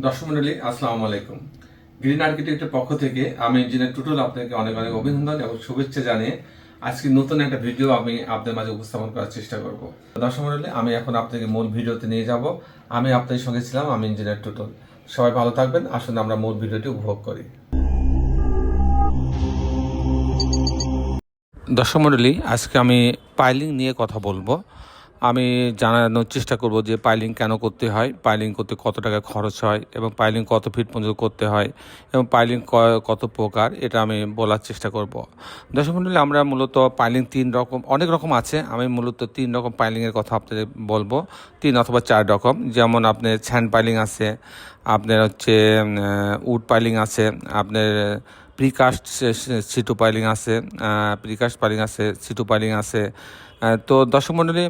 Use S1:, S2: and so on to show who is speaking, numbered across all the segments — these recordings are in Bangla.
S1: দর্শক মন্ডলী, আসসালামু আলাইকুম। গ্রিন আর্কিটেক্টের পক্ষ থেকে আমি ইঞ্জিনিয়ার টুটুল আপনাকে অনেক অনেক অভিনন্দন এবং শুভেচ্ছা জানিয়ে আজকে নতুন একটা ভিডিও আমি আপনাদের মাঝে উপস্থাপন করার চেষ্টা করব। দর্শক মন্ডলী, আমি এখন আপনাকে মূল ভিডিওতে নিয়ে যাব। আমি আপনাদের সঙ্গে ছিলাম, আমি ইঞ্জিনিয়ার টুটুল। সবাই ভালো থাকবেন, আসুন আমরা মূল ভিডিওটি উপভোগ করি। দর্শক মণ্ডলী আজকে আমি পাইলিং নিয়ে কথা বলব। আমি জানানোর চেষ্টা করব যে পাইলিং কেন করতে হয়, পাইলিং করতে কত টাকা খরচ হয় এবং পাইলিং কত ফিট পর্যন্ত করতে হয় এবং পাইলিং কত প্রকার, এটা আমি বলার চেষ্টা করব। দর্শক মণ্ডলী আমরা মূলত পাইলিং তিন রকম, অনেক রকম আছে, আমি মূলত তিন রকম পাইলিংয়ের কথা আপনাদের বলব, তিন অথবা চার রকম, যেমন আপনার স্যান্ড পাইলিং আছে, আপনার হচ্ছে উড পাইলিং আছে, আপনার প্রিকাস্ট সিটু পাইলিং আছে প্রিকাস্ট পাইলিং আছে সিটু পাইলিং আছে। তো দর্শক মণ্ডলী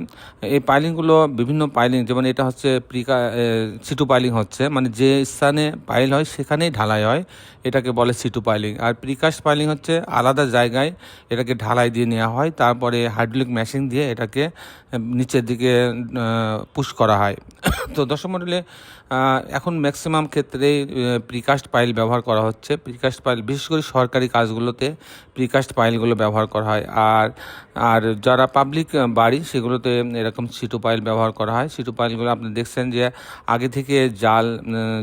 S1: এই পাইলিংগুলো বিভিন্ন পাইলিং যেমন এটা হচ্ছে প্রিকা সিটু পাইলিং হচ্ছে মানে যে স্থানে পাইল হয় সেখানেই ঢালাই হয়, এটাকে বলে সিটু পাইলিং আর প্রিকাস্ট পাইলিং হচ্ছে আলাদা জায়গায়, এটাকে ঢালাই দিয়ে নেওয়া হয়, তারপরে হাইড্রোলিক মেশিন দিয়ে এটাকে নিচের দিকে পুশ করা হয়। তো দর্শক মণ্ডলী এখন ম্যাক্সিমাম ক্ষেত্রেই প্রিকাস্ট পাইল ব্যবহার করা হচ্ছে। প্রিকাস্ট পাইল বিশেষ করে সরকারি কাজগুলোতে প্রিকাস্ট পাইলগুলো ব্যবহার করা হয়। আর আর যারা পাবলিক বাড়ি সেগুলোতে এরকম সিটু পাইল ব্যবহার করা হয়। সিটু পাইলগুলো আপনি দেখছেন যে আগে থেকে জাল,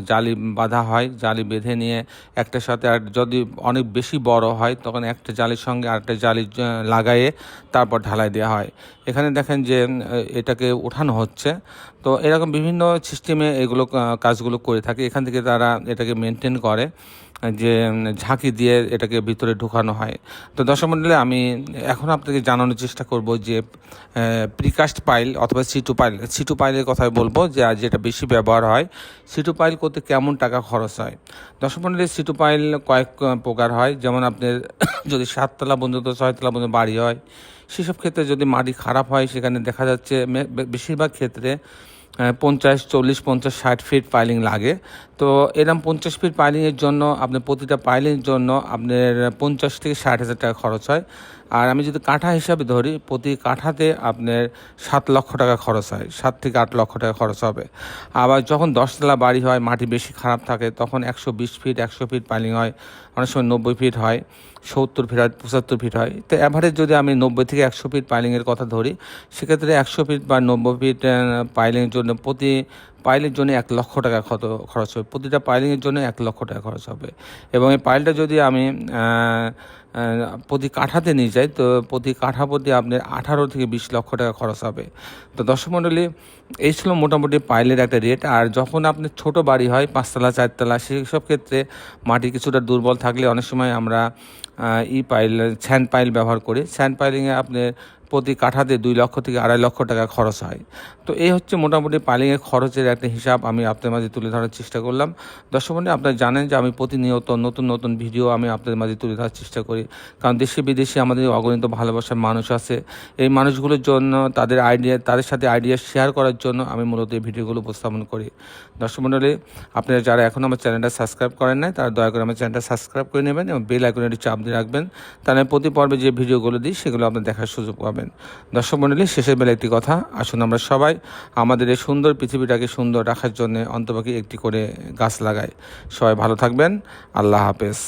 S1: জালি বাঁধা হয়, জালি বেঁধে নিয়ে একটার সাথে আর যদি অনেক বেশি বড় হয় তখন একটা জালির সঙ্গে আরেকটা জালি লাগায়ে তারপর ঢালাই দেওয়া হয়। এখানে দেখেন যে এটাকে ওঠানো হচ্ছে। তো এরকম বিভিন্ন সিস্টেমে এগুলো কাজগুলো করে থাকে। এখান থেকে তারা এটাকে মেনটেন করে। যে ঝাঁকি দিয়ে এটাকে ভিতরে ঢুকানো হয়। তো দর্শক মণ্ডলে আমি এখন আপনাকে জানানোর চেষ্টা করব যে প্রিকাস্ট পাইল অথবা সিটু পাইল সিটু পাইলের কথাই বলব যে, আজ যেটা বেশি ব্যবহার হয়। সিটু পাইল করতে কেমন টাকা খরচ হয়? দর্শক মণ্ডলে সিটু পাইল কয়েক প্রকার হয়। যেমন আপনার যদি সাততলা পর্যন্ত, ছয়তলা পর্যন্ত বাড়ি হয়, সেসব ক্ষেত্রে যদি মাটি খারাপ হয়, সেখানে দেখা যাচ্ছে বেশিরভাগ ক্ষেত্রে পঞ্চাশ, চল্লিশ, পঞ্চাশ, ষাট ফিট পাইলিং লাগে। তো এরকম পঞ্চাশ ফিট পাইলিংয়ের জন্য আপনার প্রতিটা পাইলিংয়ের জন্য আপনার পঞ্চাশ থেকে ষাট হাজার টাকা খরচ হয়। আর আমি যদি কাঠা হিসাবে ধরি, প্রতি কাঠাতে আপনার সাত লক্ষ টাকা খরচ হয়, সাত থেকে আট লক্ষ টাকা খরচ হবে। আবার যখন দশতলা বাড়ি হয়, মাটি বেশি খারাপ থাকে, তখন একশো বিশ ফিট, একশো ফিট পাইলিং হয়, অনেক সময় নব্বই ফিট হয়, সত্তর ফিট হয়, পঁচাত্তর ফিট হয়। তো অ্যাভারেজ যদি আমি নব্বই থেকে একশো ফিট পাইলিংয়ের কথা ধরি, সেক্ষেত্রে একশো ফিট বা নব্বই ফিট পাইলিংয়ের জন্য প্রতি পাইলের জন্য এক লক্ষ টাকা কত খরচ হবে। প্রতিটা পাইলিংয়ের জন্য এক লক্ষ টাকা খরচ হবে। এবং এই পাইলটা যদি আমি প্রতি কাঠাতে নিয়ে যাই, তো প্রতি কাঠা প্রতি আপনার আঠারো থেকে বিশ লক্ষ টাকা খরচ হবে। তো দর্শক মণ্ডলী, এই ছিল মোটামুটি পাইলের একটা রেট আর যখন আপনার ছোট বাড়ি হয়, পাঁচতলা, চারতলা সেসব ক্ষেত্রে মাটি কিছুটা দুর্বল থাকলে অনেক সময় আমরা ই পাইল স্যান্ড পাইল ব্যবহার করি। স্যান্ড পাইলিংয়ে আপনি প্রতি কাঠাতে দুই লক্ষ থেকে আড়াই লক্ষ টাকা খরচ হয়। তো এই হচ্ছে মোটামুটি পাইলিংয়ের খরচের একটা হিসাব আমি আপনাদের মাঝে তুলে ধরার চেষ্টা করলাম। দর্শক বন্ধু আপনারা জানেন যে আমি প্রতিনিয়ত নতুন নতুন ভিডিও আমি আপনাদের মাঝে তুলে ধরার চেষ্টা করি। কারণ দেশে বিদেশে আমাদের অগণিত ভালোবাসার মানুষ আছে। এই মানুষগুলোর জন্য, তাদের আইডিয়া, তাদের সাথে আইডিয়া শেয়ার করার জন্য আমি মূলত এই ভিডিওগুলো উপস্থাপন করি। দর্শক মণ্ডলী আপনারা যারা এখন আমার চ্যানেলটা সাবস্ক্রাইব করেন নাই, তারা দয়া করে আমার চ্যানেলটা সাবস্ক্রাইব করে নেবেন এবং বেল আইকনটি চাপ দিয়ে রাখবেন। তাহলে প্রতি পর্বে যে ভিডিওগুলো দিই, সেগুলো আপনি দেখার সুযোগ পাবেন। দর্শক মণ্ডলী শেষের বেলা একটি কথা। আসুন আমরা সবাই আমাদের এই সুন্দর পৃথিবীটাকে সুন্দর রাখার জন্য অন্তপাকে একটি করে গাছ লাগাই। সবাই ভালো থাকবেন। আল্লাহ হাফেজ।